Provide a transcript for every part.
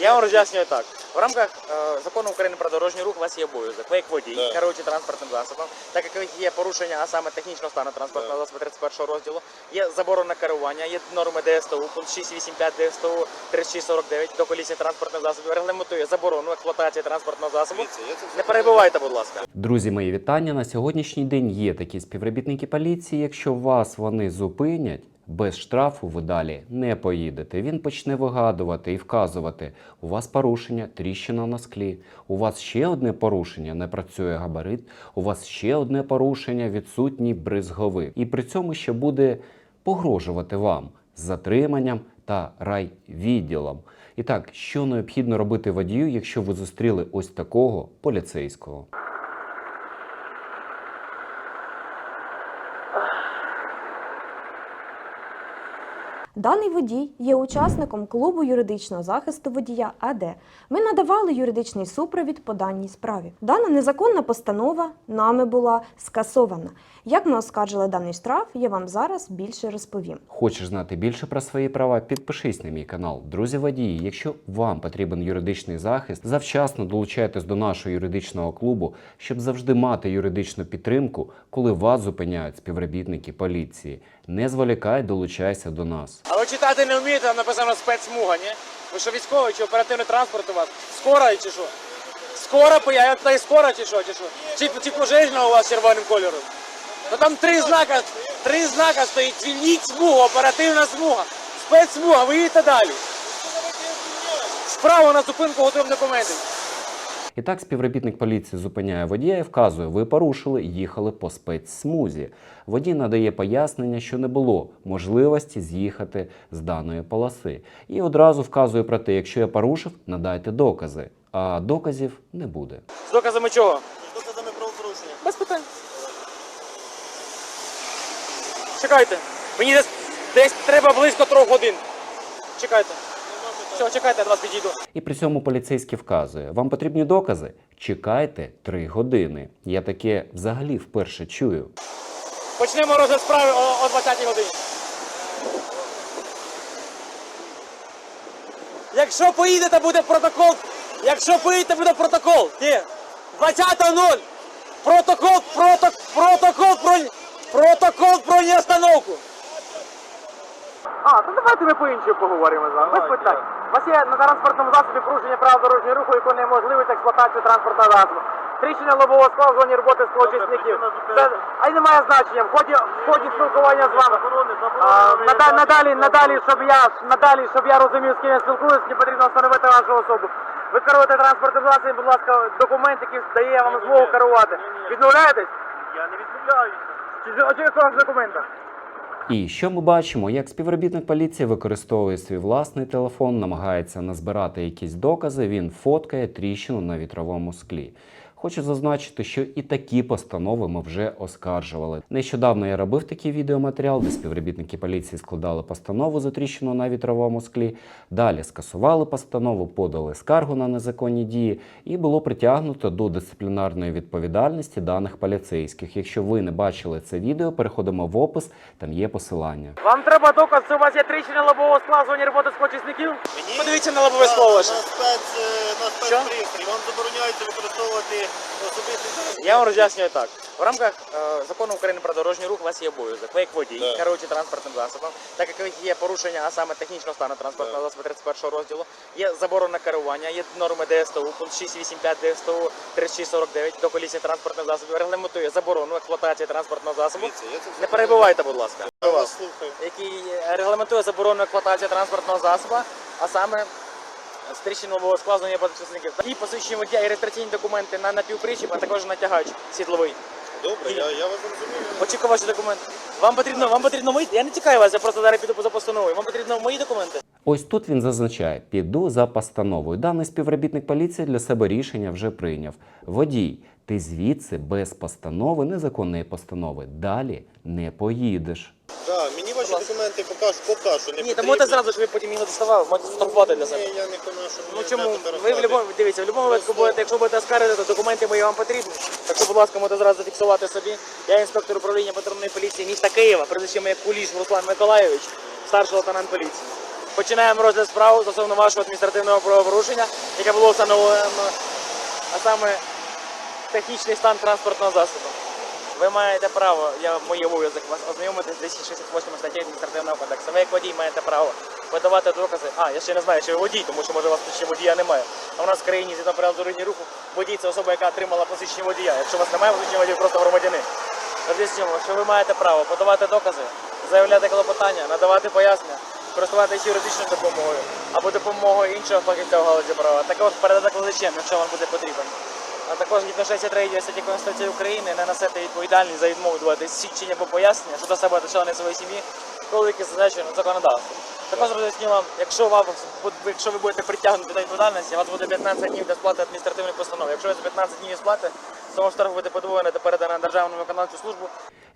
Я вам роз'яснюю так. В рамках е, закону України про дорожній рух у вас є обов'язок. Ви як водій, Да. керуючи транспортним засобом, так як є порушення, а саме технічного стану транспортного Да. засобу 31 розділу, є заборона керування, є норми ДСТУ, пункт 685 ДСТУ 3649 до колісії транспортних засобів регламентує заборону експлуатації транспортного засобу. Дивіться, я це все Не перебувайте, будь ласка. Друзі, мої вітання. На сьогоднішній день є такі співробітники поліції. Якщо вас вони зупинять, без штрафу ви далі не поїдете. Він почне вигадувати і вказувати: у вас порушення, тріщина на склі. У вас ще одне порушення, не працює габарит. У вас ще одне порушення, відсутній бризговик. І при цьому ще буде погрожувати вам затриманням та райвідділом. І так, що необхідно робити водію, якщо ви зустріли ось такого поліцейського? Даний водій є учасником клубу юридичного захисту водія АД. Ми надавали юридичний супровід по даній справі. Дана незаконна постанова нами була скасована. Як ми оскаржили даний штраф, я вам зараз більше розповім. Хочеш знати більше про свої права? Підпишись на мій канал. Друзі водії, якщо вам потрібен юридичний захист, завчасно долучайтесь до нашого юридичного клубу, щоб завжди мати юридичну підтримку, коли вас зупиняють співробітники поліції. Не зволікай, долучайся до нас. А ви читати не вмієте, там написано спецсмуга, ні? Ви що військовий чи оперативний транспорт у вас? Скора чи що? Скора поя, я питаю, скора чи що, чи що? Чи, чи пожежна у вас червоним кольором? Ну там три знака, три знака стоїть, звільніть смугу, оперативна смуга, спецсмуга, ви їдете далі. Справа на зупинку готуємо документи. І так співробітник поліції зупиняє водія і вказує, ви порушили, їхали по спецсмузі. Водій надає пояснення, що не було можливості з'їхати з даної полоси. І одразу вказує про те, якщо я порушив, надайте докази. А доказів не буде. З доказами чого? Це за правопорушення? Без питань. Чекайте. Мені десь, десь треба близько трьох годин. Чекайте. Все, чекайте, я до вас підійду. І при цьому поліцейський вказує: вам потрібні докази? Чекайте три години. Я таке взагалі вперше чую. Почнемо розгляд справи о, о 20 годині. Якщо поїдете, буде протокол. Якщо поїдете, буде протокол. Ні. 20.00. Протокол, проток, протокол про, протокол про неостановку. А, то давайте ми по-іншому поговоримо з вами. Без питань. У вас є на транспортному засобі порушення правил дорожнього руху, яке неможливить експлуатацію транспортного засобу. Тріщина лобового скла в зоні роботи склочисників. Це, а й немає значення. В ході, в ході спілкування з вами. А, нада- надалі, надалі, щоб я, надалі, щоб я розумів, з ким я спілкуюсь, мені потрібно встановити вашу особу. Ви керуєте транспортним засобом, будь ласка, документ, який дає вам змогу керувати. Відмовляєтесь? Я не відмовляюся. Чи очікуєте з документа? І що ми бачимо, як співробітник поліції використовує свій власний телефон, намагається назбирати якісь докази, він фоткає тріщину на вітровому склі. Хочу зазначити, що і такі постанови ми вже оскаржували. Нещодавно я робив такий відеоматеріал, де співробітники поліції складали постанову за тріщину на вітровому склі. Далі скасували постанову, подали скаргу на незаконні дії і було притягнуто до дисциплінарної відповідальності даних поліцейських. Якщо ви не бачили це відео, переходимо в опис, там є посилання. Вам треба доказ, що у вас є тріщина лобового скла зоні роботи складчисників? Мені? Подивіться на лобове скло На ваше. спец, е, на спецпристрій. Вам забороняється використовувати Я вам роз'яснюю так. В рамках е, закону України про дорожній рух у вас є обов'язок. Ви як водій, Да. керуючи транспортним засобом, так як є порушення, а саме технічного стану транспортного засобу 31 розділу, є заборона керування, є норми ДСТУ, пункт 685 ДСТУ 3649 до колісії транспортних засобів регламентує заборону експлуатації транспортного засобу. Дивіться, я це все Не перебувайте, будь ласка. Я вас слухаю. Який регламентує заборону експлуатації транспортного засобу, а саме з тріщин лобового скла. І посвідчення водія і реєстраційні документи на напівпричіп, а також натягач світловий. Добре, я, я вас зрозумів. Очікую ваші документи. Вам потрібно, вам потрібно мої. Я не тікаю вас, я просто зараз піду за постановою. Вам потрібно мої документи. Ось тут він зазначає: піду за постановою. Даний співробітник поліції для себе рішення вже прийняв. Водій, ти звідси без постанови, незаконної постанови, далі не поїдеш. Да, мені ваші документи покажу, покажу. Не Ні, тому можете зразу, щоб ви потім їх не доставали, можете для себе. Ні, я не поношу. Ну чому? Ви в будь-якому дивіться, в будь-якому випадку будете, якщо будете оскаржити, то документи мої вам потрібні. Так що, будь ласка, можете зразу зафіксувати собі. Я інспектор управління патрульної поліції міста Києва, прізвище моє Куліш Руслан Миколайович, старший лейтенант поліції. Починаємо розгляд справи стосовно вашого адміністративного правопорушення, яке було встановлено, а саме технічний стан транспортного засобу. Ви маєте право, я моє обов'язок вас ознайомити з 268 статті адміністративного кодексу. Ви як водій маєте право видавати докази. А, я ще не знаю, чи ви водій, тому що може у вас ще водія немає. А у нас в країні згідно правил дорожнього руху водій це особа, яка отримала посвідчення водія. Якщо у вас немає посвідчення водія, просто громадянин. Роз'яснюємо, що ви маєте право подавати докази, заявляти клопотання, надавати пояснення, користуватися юридичною допомогою або допомогою іншого фахівця в галузі права. Також передати кладачем, якщо вам буде потрібен. А також згідно 63 статті Конституції України не несете відповідальність за відмову давати свідчення або пояснення щодо себе та члени своєї сім'ї, коли які зазначено законодавство. Також роз'ясню якщо вам якщо ви будете притягнути до відповідальності, у вас буде 15 днів для сплати адміністративної постанови. Якщо ви за 15 днів сплати, то вам штраф буде подвоєно та передано на державну виконавчу службу.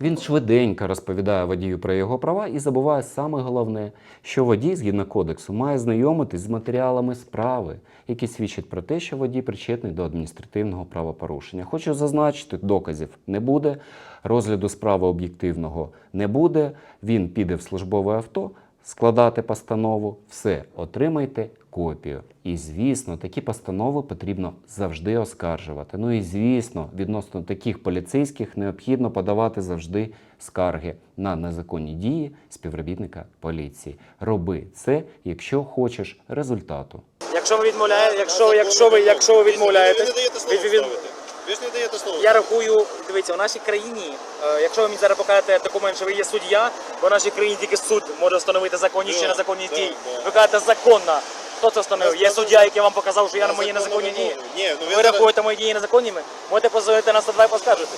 Він швиденько розповідає водію про його права і забуває саме головне, що водій, згідно кодексу, має знайомитись з матеріалами справи, які свідчать про те, що водій причетний до адміністративного правопорушення. Хочу зазначити, доказів не буде, розгляду справи об'єктивного не буде. Він піде в службове авто, складати постанову, все, отримайте копію. І звісно, такі постанови потрібно завжди оскаржувати. Ну і звісно, відносно таких поліцейських необхідно подавати завжди скарги на незаконні дії співробітника поліції. Роби це, якщо хочеш результату. Якщо ви відмовляєте, якщо, якщо ви, якщо ви відмовляєте, Ви відмовляєтесь, не Ви ж не даєте слово. Я рахую, дивіться, у нашій країні, е, якщо ви мені зараз покажете документ, що ви є суддя, бо в нашій країні тільки суд може встановити законність чи Да, незаконність да, дій. да. Ви кажете законно. Хто це встановив? Є суддя, який вам показав, що я на мої незаконні дії. Ні, ну ви Ви рахуєте мої дії незаконніми? Можете позвонити на 102 і поскаржити.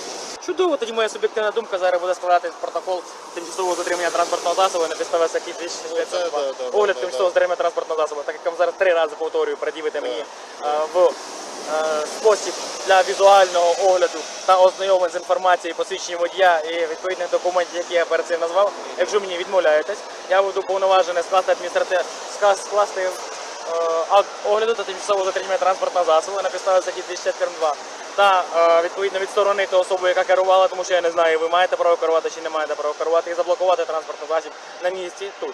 Чудово, тоді моя суб'єктивна думка зараз буде складати протокол тимчасового затримання транспортного засобу і написати який Оце, да, да, да, Огляд да, тимчасового затримання транспортного засобу. Так як я вам зараз три рази повторюю, пред'явити мені е, в е, спосіб для візуального огляду та ознайомлень з інформацією посвідчення водія і відповідних документів, які я перед цим назвав. Якщо мені відмовляєтесь, я буду повноважений скласти адміністратив скласти акт огляду та тимчасового затримання транспортного засобу на підставі статті 202 та е, відповідно відсторонити особу, яка керувала, тому що я не знаю, ви маєте право керувати чи не маєте право керувати, і заблокувати транспортний засіб на місці тут.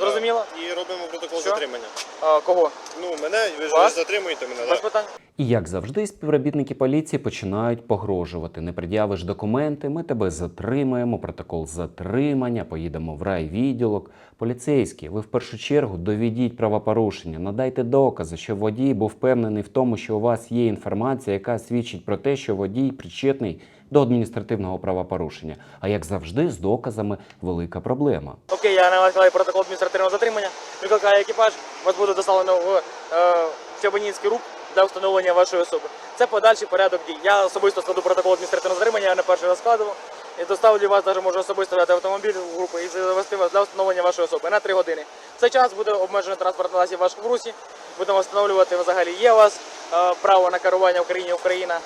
Зрозуміло? І робимо протокол Що? затримання. Е, кого? Ну, мене, ви ж Вас? затримуєте мене, Без так? питань. І як завжди, співробітники поліції починають погрожувати. Не пред'явиш документи, ми тебе затримаємо, протокол затримання, поїдемо в райвідділок. Поліцейські, ви в першу чергу доведіть правопорушення, надайте докази, що водій був впевнений в тому, що у вас є інформація, яка свідчить про те, що водій причетний до адміністративного правопорушення. А як завжди, з доказами велика проблема. Окей, я накладаю протокол адміністративного затримання, викликаю екіпаж, вас буде доставлено в е, Чабанінський для встановлення вашої особи. Це подальший порядок дій. Я особисто складу протокол адміністративного затримання, я не перший раз складував. І доставлю вас, навіть можу особисто взяти автомобіль в групу і завести вас для встановлення вашої особи на 3 години. Цей час буде обмежений транспортний засіб ваш в русі. Будемо встановлювати взагалі є у вас е, право на керування в країні Україна.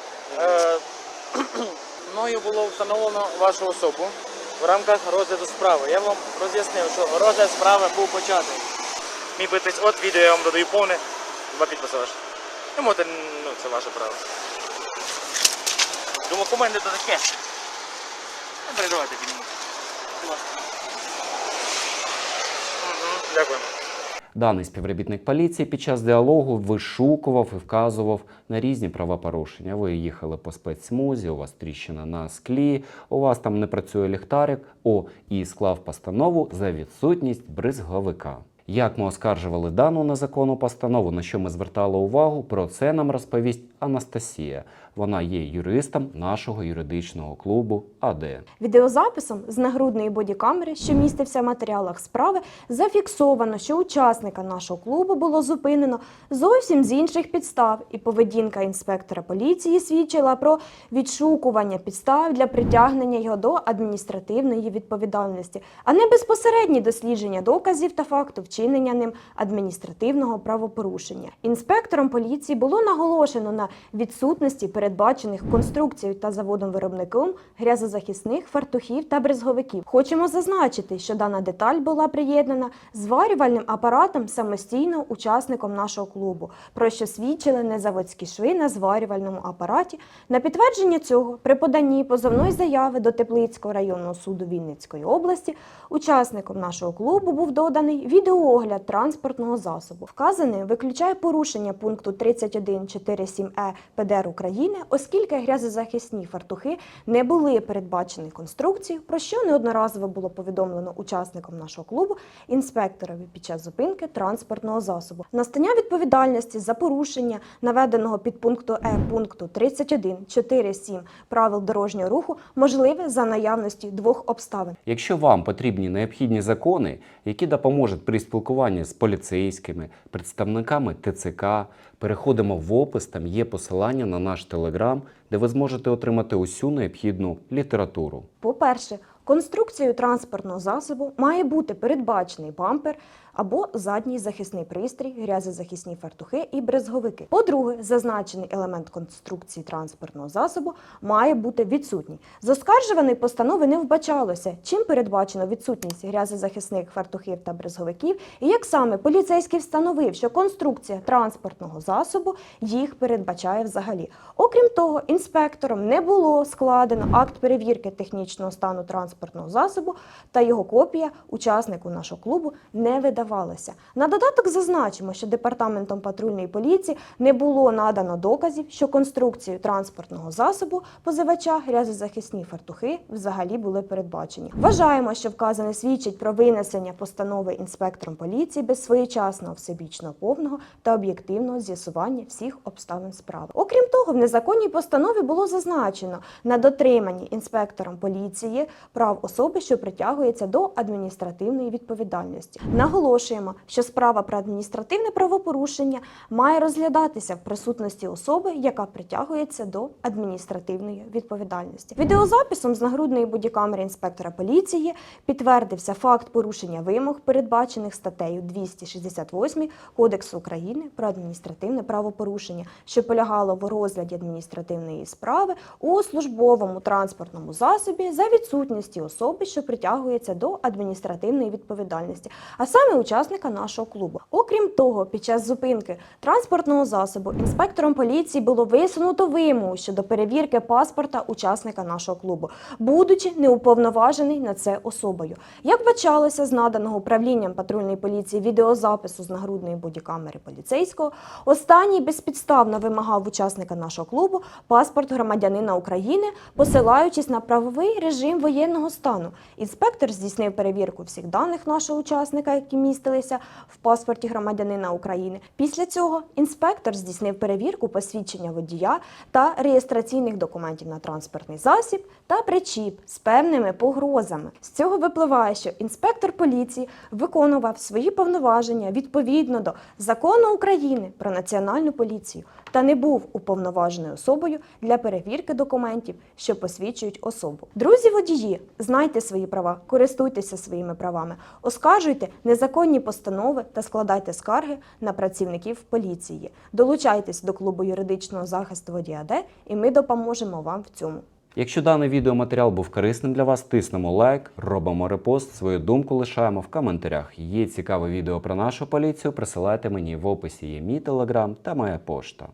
Мною було встановлено вашу особу в рамках розгляду справи. Я вам роз'яснив, що розгляд справи був початий. Мій підпис от відео я вам додаю повне, два підписи ваші. Ви можете, ну це ваше право. Думаю, команди то таке. Не переживайте підніму. Будь Дякую. Даний співробітник поліції під час діалогу вишукував і вказував на різні правопорушення. Ви їхали по спецсмузі, у вас тріщина на склі, у вас там не працює ліхтарик. О, і склав постанову за відсутність бризговика. Як ми оскаржували дану незаконну постанову, на що ми звертали увагу, про це нам розповість Анастасія. Вона є юристом нашого юридичного клубу АД. Відеозаписом з нагрудної бодікамери, що містився в матеріалах справи, зафіксовано, що учасника нашого клубу було зупинено зовсім з інших підстав, і поведінка інспектора поліції свідчила про відшукування підстав для притягнення його до адміністративної відповідальності, а не безпосередні дослідження доказів та факту вчинення ним адміністративного правопорушення. Інспектором поліції було наголошено на відсутності передбачених конструкцією та заводом-виробником грязозахисних фартухів та брезговиків. Хочемо зазначити, що дана деталь була приєднана зварювальним апаратом самостійно учасником нашого клубу, про що свідчили незаводські шви на зварювальному апараті. На підтвердження цього, при поданні позовної заяви до Теплицького районного суду Вінницької області, учасником нашого клубу був доданий відеоогляд транспортного засобу. Вказане виключає порушення пункту 31.4.7е ПДР України, оскільки грязезахисні фартухи не були передбачені конструкцією, про що неодноразово було повідомлено учасникам нашого клубу інспекторові під час зупинки транспортного засобу. Настання відповідальності за порушення наведеного під пункту Е пункту 31.4.7 правил дорожнього руху можливе за наявності двох обставин. Якщо вам потрібні необхідні закони, які допоможуть при спілкуванні з поліцейськими, представниками ТЦК, переходимо в опис, там є посилання на наш телеграм, де ви зможете отримати усю необхідну літературу. По-перше, конструкцією транспортного засобу має бути передбачений бампер або задній захисний пристрій, грязезахисні фартухи і брезговики. По-друге, зазначений елемент конструкції транспортного засобу має бути відсутній. З оскаржуваної постанови не вбачалося, чим передбачено відсутність грязезахисних фартухів та брезговиків, і як саме поліцейський встановив, що конструкція транспортного засобу їх передбачає взагалі. Окрім того, інспектором не було складено акт перевірки технічного стану транспортного засобу, та його копія учаснику нашого клубу не видавалася. На додаток зазначимо, що департаментом патрульної поліції не було надано доказів, що конструкцію транспортного засобу позивача грязозахисні фартухи взагалі були передбачені. Вважаємо, що вказане свідчить про винесення постанови інспектором поліції без своєчасного всебічного повного та об'єктивного з'ясування всіх обставин справи. Окрім того, в незаконній постанові було зазначено на дотриманні інспектором поліції прав особи, що притягується до адміністративної відповідальності. Наголошуємо, що справа про адміністративне правопорушення має розглядатися в присутності особи, яка притягується до адміністративної відповідальності. Відеозаписом з нагрудної бодікамери інспектора поліції підтвердився факт порушення вимог, передбачених статтею 268 Кодексу України про адміністративне правопорушення, що полягало в розгляді адміністративної справи у службовому транспортному засобі за відсутності особи, що притягується до адміністративної відповідальності, а саме учасника нашого клубу. Окрім того, під час зупинки транспортного засобу інспектором поліції було висунуто вимогу щодо перевірки паспорта учасника нашого клубу, будучи неуповноважений на це особою. Як бачалося з наданого управлінням патрульної поліції відеозапису з нагрудної бодікамери поліцейського, останній безпідставно вимагав учасника нашого клубу паспорт громадянина України, посилаючись на правовий режим воєнного стану. Інспектор здійснив перевірку всіх даних нашого учасника, які містилися в паспорті громадянина України. Після цього інспектор здійснив перевірку посвідчення водія та реєстраційних документів на транспортний засіб та причіп з певними погрозами. З цього випливає, що інспектор поліції виконував свої повноваження відповідно до закону України про національну поліцію та не був уповноваженою особою для перевірки документів, що посвідчують особу. Друзі водії, знайте свої права, користуйтеся своїми правами, оскаржуйте незаконні постанови та складайте скарги на працівників поліції. Долучайтесь до клубу юридичного захисту водія Д, і ми допоможемо вам в цьому. Якщо даний відеоматеріал був корисним для вас, тиснемо лайк, робимо репост, свою думку лишаємо в коментарях. Є цікаве відео про нашу поліцію, присилайте мені в описі є мій телеграм та моя пошта.